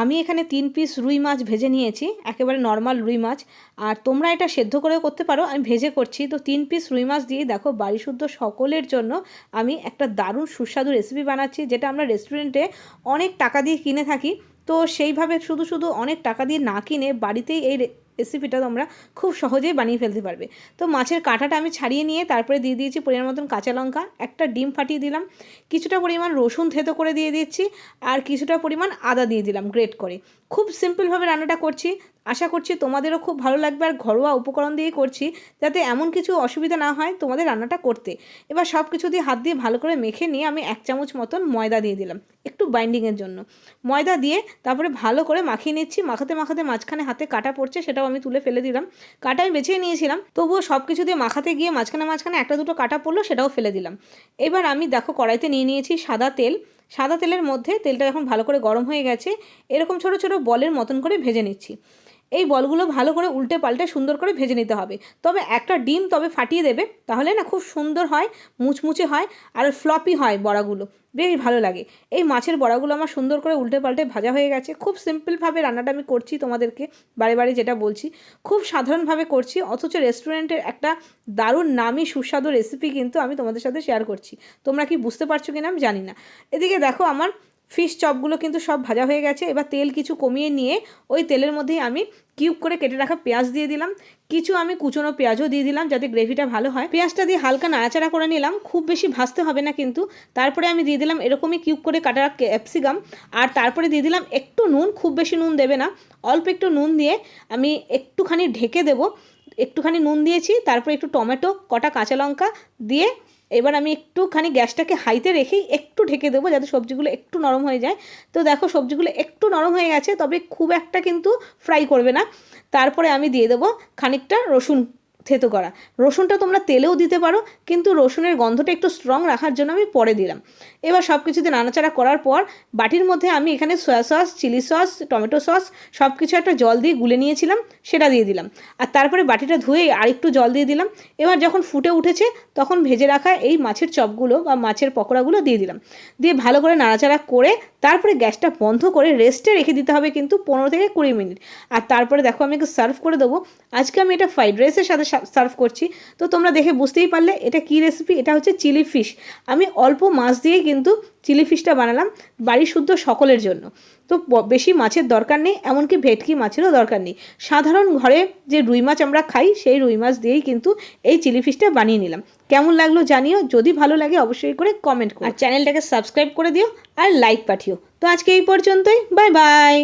আমি এখানে তিন পিস রুই মাছ ভেজে নিয়েছি, একেবারে নর্মাল রুই মাছ। আর তোমরা এটা সেদ্ধ করেও করতে পারো, আমি ভেজে করছি। তো তিন পিস রুই মাছ দিয়ে দেখো বাড়ি শুদ্ধ সকলের জন্য আমি একটা দারুণ সুস্বাদু রেসিপি বানাচ্ছি, যেটা আমরা রেস্টুরেন্টে অনেক টাকা দিয়ে কিনে থাকি। তো সেইভাবে শুধু শুধু অনেক টাকা দিয়ে না কিনে বাড়িতেই এই রেসিপিটা তোমরা খুব সহজেই বানিয়ে ফেলতে পারবে। তো মাছের কাঁটাটা আমি ছাড়িয়ে নিয়ে তারপরে দিয়ে দিয়েছি পরিমাণ মতন কাঁচা লঙ্কা, একটা ডিম ফাটিয়ে দিলাম, কিছুটা পরিমাণ রসুন থেতো করে দিয়ে দিচ্ছি আর কিছুটা পরিমাণ আদা দিয়ে দিলাম, গ্রেট করে। খুব সিম্পলভাবে রান্নাটা করছি আশা করছি তোমাদেরও খুব ভালো লাগবে আর ঘরোয়া উপকরণ দিয়েই করছি, যাতে এমন কিছু অসুবিধা না হয় তোমাদের রান্নাটা করতে। এবার সব কিছু দিয়ে হাত দিয়ে ভালো করে মেখে নিয়ে আমি এক চামচ মতন ময়দা দিয়ে দিলাম, একটু বাইন্ডিংয়ের জন্য। ময়দা দিয়ে তারপরে ভালো করে মাখিয়ে নিচ্ছি, মাখাতে মাখাতে মাঝখানে হাতে কাটা পড়ছে সেটাও আমি তুলে ফেলে দিলাম। কাটা আমি বেছেই নিয়েছিলাম, তবুও সব কিছু দিয়ে মাখাতে গিয়ে মাঝখানে মাঝখানে একটা দুটো কাটা পড়ল সেটাও ফেলে দিলাম। এবার আমি দেখো কড়াইতে নিয়ে নিয়েছি সাদা তেল, সাদা তেলের মধ্যে তেলটা এখন ভালো করে গরম হয়ে গেছে, এরকম ছোট ছোট বলের মতন করে ভেজে নিচ্ছি। এই বলগুলো ভালো করে উল্টে পাল্টে সুন্দর করে ভেজে নিতে হবে। তবে একটা ডিম তবে ফাটিয়ে দেবে, তাহলে না খুব সুন্দর হয়, মুচমুচে হয় আর ফ্লপি হয় বড়াগুলো। বেশ ভালো লাগে। এই মাছের বড়াগুলো আমার সুন্দর করে উল্টে পাল্টে ভাজা হয়ে গেছে। খুব সিম্পলভাবে রান্নাটা আমি করছি তোমাদেরকে, বারে বারে যেটা বলছি। খুব সাধারণভাবে করছি, অথচ রেস্টুরেন্টের একটা দারুণ নামি সুস্বাদু রেসিপি কিন্তু আমি তোমাদের সাথে শেয়ার করছি। তোমরা কি বুঝতে পারছ কিনা আমি জানি না। এদিকে দেখো আমার ফিশ চপগুলো কিন্তু সব ভাজা হয়ে গেছে। এবার তেল কিছু কমিয়ে নিয়ে ওই তেলের মধ্যেই আমি কিউব করে কেটে রাখা পেঁয়াজ দিয়ে দিলাম। কিছু আমি কুচনো পেঁয়াজও দিয়ে দিলাম যাতে গ্রেভিটা ভালো হয়। পেঁয়াজটা দিয়ে হালকা নাড়াচাড়া করে নিলাম। খুব বেশি ভাজতে হবে না কিন্তু। তারপরে আমি দিয়ে দিলাম এরকমই কিউব করে কাটা ক্যাপসিকাম আর তারপরে দিয়ে দিলাম একটু নুন, খুব বেশি নুন দেবে না। অল্প একটু নুন দিয়ে আমি একটুখানি ঢেকে দেবো। একটুখানি নুন দিয়েছি। তারপরে একটু টমেটো, কটা কাঁচা লঙ্কা দিয়ে এবার আমি একটুখানি গ্যাসটাকে হাইতে রেখেই একটু ঢেকে দেবো যাতে সবজিগুলো একটু নরম হয়ে যায়। তো দেখো সবজিগুলো একটু নরম হয়ে গেছে, তবে খুব একটা কিন্তু ফ্রাই করবে না। তারপরে আমি দিয়ে দেবো খানিকটা রসুন থেতো করা। রসুনটা তোমরা তেলেও দিতে পারো, কিন্তু রসুনের গন্ধটা একটু স্ট্রং রাখার জন্য আমি পরে দিলাম। এবার সব কিছুতে নাড়াচাড়া করার পর বাটির মধ্যে আমি এখানে soya sauce chilli sauce tomato sauce সব কিছু একটা জল দিয়ে গুলে নিয়েছিলাম, সেটা দিয়ে দিলাম। আর তারপরে বাটিটা ধুয়ে আরেকটু জল দিয়ে দিলাম। এবার যখন ফুটে উঠেছে, তখন ভেজে রাখা এই মাছের চপগুলো বা মাছের পকোড়াগুলো দিয়ে দিলাম। দিয়ে ভালো করে নাড়াচাড়া করে তারপরে গ্যাসটা বন্ধ করে রেস্টে রেখে দিতে হবে কিন্তু পনেরো থেকে কুড়ি মিনিট। আর তারপরে দেখো আমি সার্ভ করে দেবো। আজকে আমি এটা ফ্রাইড রাইসের সাথে সার্ভ করছি। তো তোমরা দেখে বুঝতেই পারলে এটা কী রেসিপি এটা হচ্ছে চিলি ফিশ আমি অল্প মাছ দিয়েই কিন্তু চিলি ফিশটা বানালাম বাড়ি শুদ্ধ সকলের জন্য। তো বেশি মাছের দরকার নেই, এমনকি ভেটকি মাছেরও দরকার নেই। সাধারণ ঘরে যে রুই মাছ আমরা খাই, সেই রুই মাছ দিয়েই কিন্তু এই চিলি ফিশটা বানিয়ে নিলাম। কেমন লাগল জানিও, যদি ভালো লাগে অবশ্যই করে কমেন্ট করো। আর চ্যানেলটাকে সাবস্ক্রাইব করে দিও, আর লাইক পাঠিও। তো আজকে এই পর্যন্তই বাই বাই